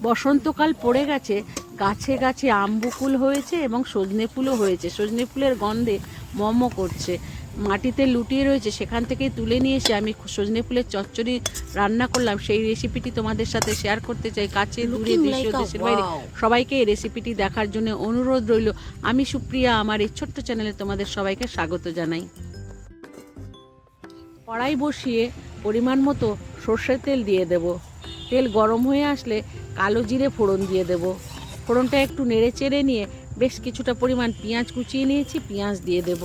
বসন্তকাল পড়ে গেছে গাছে গাছে আম বকুল হয়েছে এবং সজনে ফুলও হয়েছে। সজনে ফুলের গন্ধে মম করছে। মাটিতে লুটিয়ে রয়েছে সেখান থেকেই তুলে নিয়ে এসে আমি সজনে ফুলের চচ্চড়ি রান্না করলাম। সেই রেসিপিটি তোমাদের সাথে শেয়ার করতে চাই কাছে দূরে দেশীয় দেশের বাইরে। সবাইকে এই রেসিপিটি দেখার জন্য অনুরোধ রইল। আমি সুপ্রিয়া আমার এই ছোট্ট চ্যানেলে তোমাদের সবাইকে স্বাগত জানাই। কড়াই বসিয়ে পরিমাণ মতো সর্ষের তেল দিয়ে দেব। তেল গরম হয়ে আসলে কালো জিরে ফোড়ন দিয়ে দেব। ফোড়নটা একটু নেড়ে চেড়ে নিয়ে বেশ কিছুটা পরিমাণ পেঁয়াজ কুচিয়ে নিয়েছি, পেঁয়াজ দিয়ে দেব।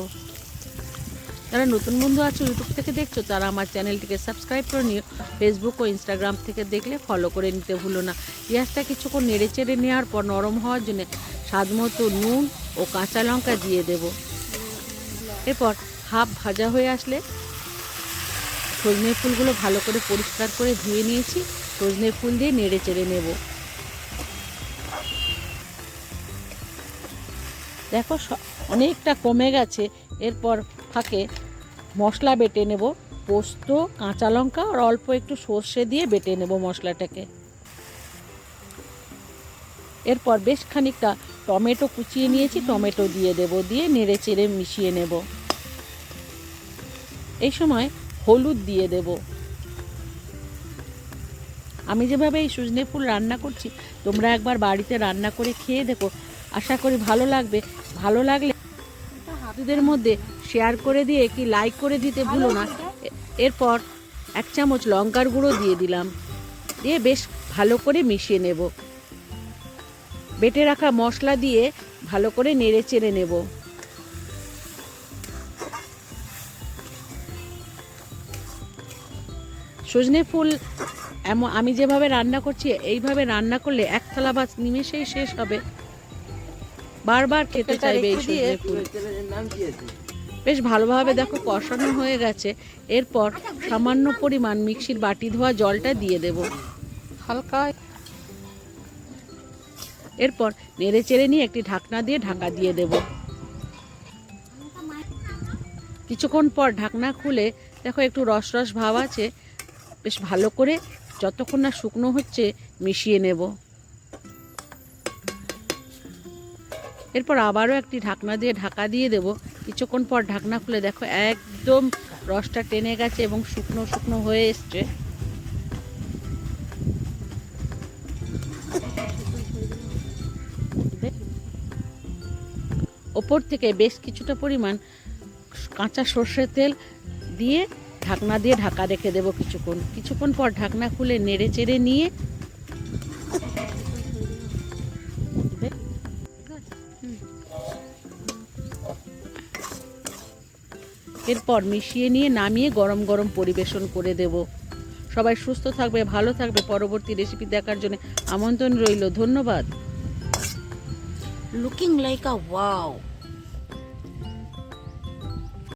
যারা নতুন বন্ধু আছো ইউটিউব থেকে দেখছ, তারা আমার চ্যানেলটিকে সাবস্ক্রাইব করে নিও। ফেসবুক ও ইনস্টাগ্রাম থেকে দেখলে ফলো করে নিতে ভুলো না। পেঁয়াজটা কিছুক্ষণ নেড়ে চেড়ে নেওয়ার পর নরম হওয়ার জন্য স্বাদ মতো নুন ও কাঁচা লঙ্কা দিয়ে দেব। এরপর হাফ ভাজা হয়ে আসলে সজনে ফুলগুলো ভালো করে পরিষ্কার করে ধুয়ে নিয়েছি। সজনে ফুল দিয়ে নেড়ে চেড়ে নেব। দেখো অনেকটা কমে গেছে। এরপর ফাঁকে মশলা বেটে নেব। পোস্ত, কাঁচা লঙ্কা আর অল্প একটু সর্ষে দিয়ে বেটে নেব মশলাটাকে। এরপর বেশ খানিকটা টমেটো কুচিয়ে নিয়েছি, টমেটো দিয়ে দেব, দিয়ে নেড়ে চেড়ে মিশিয়ে নেব। এই সময় হলুদ দিয়ে দেব। আমি যেভাবে এই সজনে ফুল রান্না করছি তোমরা একবার বাড়িতে রান্না করে খেয়ে দেখো। আশা করি ভালো লাগবে। ভালো লাগলে হাতুদের মধ্যে শেয়ার করে দিয়ে কি লাইক করে দিতে ভুলো না। এরপর এক চামচ লঙ্কার গুঁড়ো দিয়ে দিলাম। দিয়ে বেশ ভালো করে মিশিয়ে নেব। বেটে রাখা মশলা দিয়ে ভালো করে নেড়ে চেড়ে নেব। সজনে ফুল এমন আমি যেভাবে রান্না করছি এইভাবে রান্না করলে এক থালা ভাত নিমেষেই শেষ হবে। বারবার খেতে চাইবে এই সজনে ফুল। বেশ ভালোভাবে দেখো কষানো হয়ে গেছে। এরপর সামান্য পরিমাণ মিক্সির বাটি ধোয়া জলটা দিয়ে দেব। হালকা। এরপর নেড়ে চেড়ে নিয়ে একটি ঢাকনা দিয়ে ঢাকা দিয়ে দেব। কিছুক্ষণ পর ঢাকনা খুলে দেখো একটু রস রস ভাব আছে। বেশ ভালো করে যতক্ষণ না শুকনো হচ্ছে মিশিয়ে নেব। এরপর আবারও একটি ঢাকনা দিয়ে ঢাকা দিয়ে দেব। কিছুক্ষণ পর ঢাকনা খুলে দেখো একদম রসটা টেনে গেছে এবং শুকনো শুকনো হয়ে এসছে। ওপর থেকে বেশ কিছুটা পরিমাণ কাঁচা সর্ষের তেল দিয়ে ঢাকনা দিয়ে ঢাকা রেখে দেবো কিছুক্ষণ। কিছুক্ষণ পর ঢাকনা খুলে নেড়ে চেড়ে নিয়ে এরপর মিশিয়ে নিয়ে নামিয়ে গরম গরম পরিবেশন করে দেব। সবাই সুস্থ থাকবে, ভালো থাকবে। পরবর্তী রেসিপি দেখার জন্য আমন্ত্রণ রইল। ধন্যবাদ। Looking like a wow.